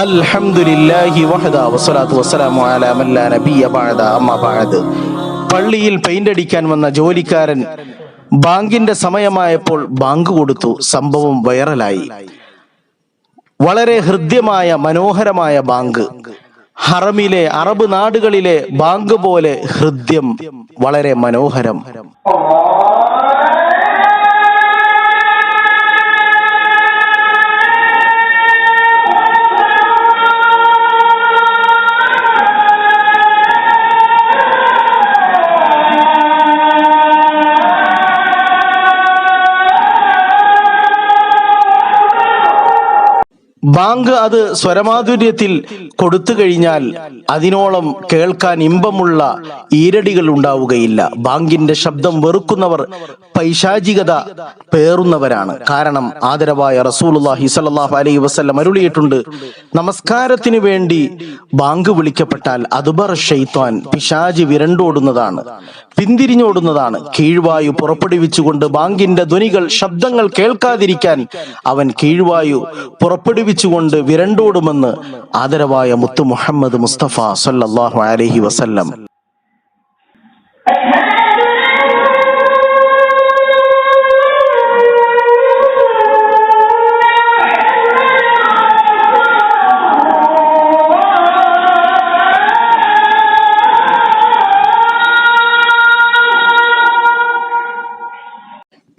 അൽഹംദുലില്ലാഹി വസ്സലാത്തു വസ്സലാമു അലാ ബഅദ് പള്ളിയിൽ പെയിന്റ് അടിക്കാൻ വന്ന ജോലിക്കാരൻ ബാങ്കിന്റെ സമയമായപ്പോൾ ബാങ്ക് കൊടുത്തു സംഭവം വൈറലായി. വളരെ ഹൃദ്യമായ മനോഹരമായ ബാങ്ക്. ഹറമിലെ അറബ് നാടുകളിലെ ബാങ്ക് പോലെ ഹൃദ്യം വളരെ മനോഹരം. ബാങ്ക് അത് സ്വരമാധുര്യത്തിൽ കൊടുത്തു കഴിഞ്ഞാൽ അതിനോളം കേൾക്കാൻ ഇമ്പമുള്ള ഈരടികൾ ഉണ്ടാവുകയില്ല. ബാങ്കിന്റെ ശബ്ദം വെറുക്കുന്നവർ പൈശാചികത പേറുന്നവരാണ്. കാരണം ആദരവായ റസൂലുള്ളാഹി സ്വല്ലല്ലാഹു അലൈഹി വസല്ലം അരുളിയിട്ടുണ്ട് നമസ്കാരത്തിന് വേണ്ടി ബാങ്ക് വിളിക്കപ്പെട്ടാൽ അതുബർ ഷെയ്ത്താൻ പിശാജി വിരണ്ടോടുന്നതാണ് പിന്തിരിഞ്ഞോടുന്നതാണ്. കീഴ്വായു പുറപ്പെടുവിച്ചുകൊണ്ട് ബാങ്കിന്റെ ധ്വനികൾ ശബ്ദങ്ങൾ കേൾക്കാതിരിക്കാൻ അവൻ കീഴ്വായു പുറപ്പെടുവിച്ചുകൊണ്ട് വിരണ്ടോടുമെന്ന് ആദരവായ മുത്തു മുഹമ്മദ് മുസ്തഫ സല്ലാഹു അലഹി വസല്ലം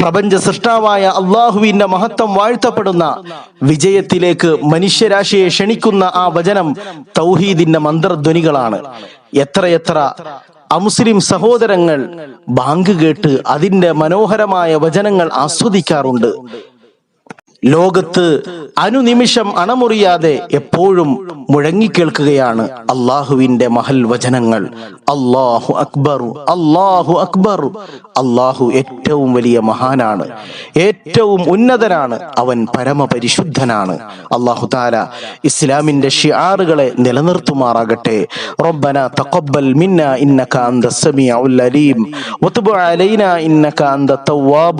പ്രപഞ്ച സൃഷ്ടാവായ അള്ളാഹുവിന്റെ മഹത്വം വാഴ്ത്തപ്പെടുന്ന വിജയത്തിലേക്ക് മനുഷ്യരാശിയെ ക്ഷണിക്കുന്ന ആ വചനം തൗഹീദിന്റെ മന്ത്രധ്വനികളാണ്. എത്രയെത്ര അമുസ്ലിം സഹോദരങ്ങൾ ബാങ്ക് കേട്ട് അതിന്റെ മനോഹരമായ വചനങ്ങൾ ആസ്വദിക്കാറുണ്ട്. ലോകത്ത് അനുനിമിഷം അണമുറിയാതെ എപ്പോഴും മുഴങ്ങിക്കേൾക്കുകയാണ് അള്ളാഹുവിന്റെ മഹൽ വചനങ്ങൾ. അള്ളാഹു അക്ബറു അള്ളാഹു അക്ബറു അള്ളാഹു ഏറ്റവും വലിയ മഹാനാണ്. ഏറ്റവും ഉന്നതനാണ്. അവൻ പരമപരിശുദ്ധനാണ്. അള്ളാഹു താല ഇസ്ലാമിന്റെ ഷിയാറുകളെ നിലനിർത്തുമാറാകട്ടെ. റബ്ബന തഖബ്ബൽ മിന്ന ഇന്നക അന്ത സമീഉൽ അലീം. വതുബ് ഇന്നക അന്ത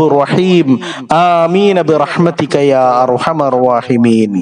റഹീം. ആമീൻ ബിറഹ്മതിക യാ അർഹമർ റഹീമീൻ.